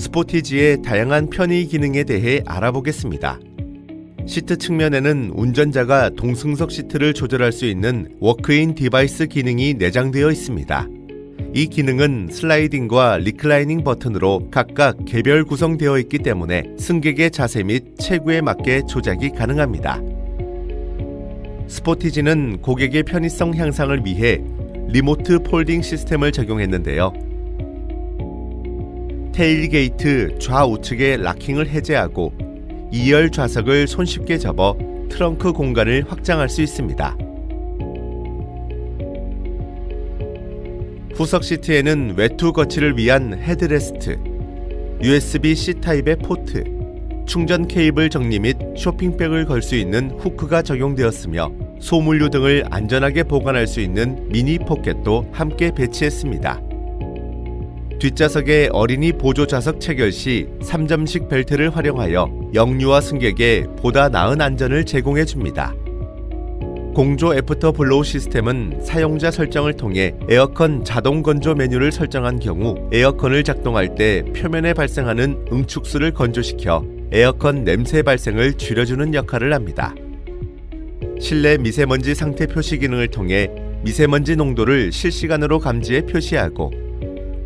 스포티지의 다양한 편의 기능에 대해 알아보겠습니다. 시트 측면에는 운전자가 동승석 시트를 조절할 수 있는 워크인 디바이스 기능이 내장되어 있습니다. 이 기능은 슬라이딩과 리클라이닝 버튼으로 각각 개별 구성되어 있기 때문에 승객의 자세 및 체구에 맞게 조작이 가능합니다. 스포티지는 고객의 편의성 향상을 위해 리모트 폴딩 시스템을 적용했는데요. 테일게이트 좌우측의 락킹을 해제하고 2열 좌석을 손쉽게 접어 트렁크 공간을 확장할 수 있습니다. 후석 시트에는 외투 거치를 위한 헤드레스트, USB-C 타입의 포트, 충전 케이블 정리 및 쇼핑백을 걸 수 있는 후크가 적용되었으며 소물류 등을 안전하게 보관할 수 있는 미니 포켓도 함께 배치했습니다. 뒷좌석에 어린이 보조 좌석 체결 시 3점식 벨트를 활용하여 영유아 승객에 보다 나은 안전을 제공해 줍니다. 공조 애프터 블로우 시스템은 사용자 설정을 통해 에어컨 자동 건조 메뉴를 설정한 경우 에어컨을 작동할 때 표면에 발생하는 응축수를 건조시켜 에어컨 냄새 발생을 줄여주는 역할을 합니다. 실내 미세먼지 상태 표시 기능을 통해 미세먼지 농도를 실시간으로 감지해 표시하고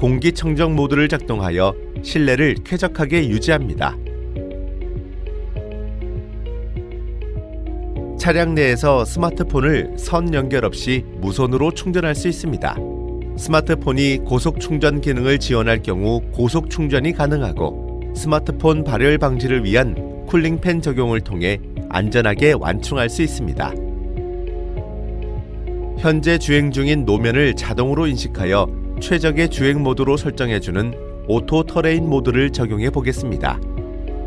공기청정 모드를 작동하여 실내를 쾌적하게 유지합니다. 차량 내에서 스마트폰을 선 연결 없이 무선으로 충전할 수 있습니다. 스마트폰이 고속 충전 기능을 지원할 경우 고속 충전이 가능하고 스마트폰 발열 방지를 위한 쿨링팬 적용을 통해 안전하게 완충할 수 있습니다. 현재 주행 중인 노면을 자동으로 인식하여 최적의 주행 모드로 설정해주는 오토 터레인 모드를 적용해 보겠습니다.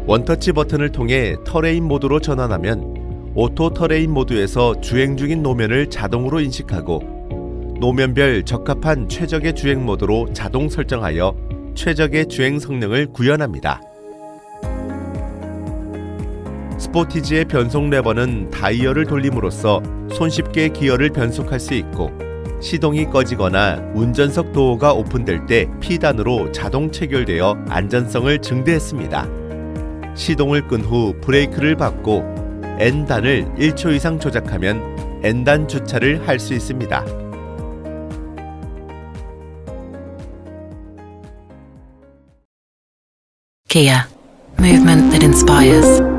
원터치 버튼을 통해 터레인 모드로 전환하면 오토 터레인 모드에서 주행 중인 노면을 자동으로 인식하고 노면별 적합한 최적의 주행 모드로 자동 설정하여 최적의 주행 성능을 구현합니다. 스포티지의 변속 레버는 다이얼을 돌림으로써 손쉽게 기어를 변속할 수 있고 시동이 꺼지거나 운전석 도어가 오픈될 때 P단으로 자동 체결되어 안전성을 증대했습니다. 시동을 끈 후 브레이크를 밟고 N단을 1초 이상 조작하면 N단 주차를 할 수 있습니다. Kia, movement that inspires.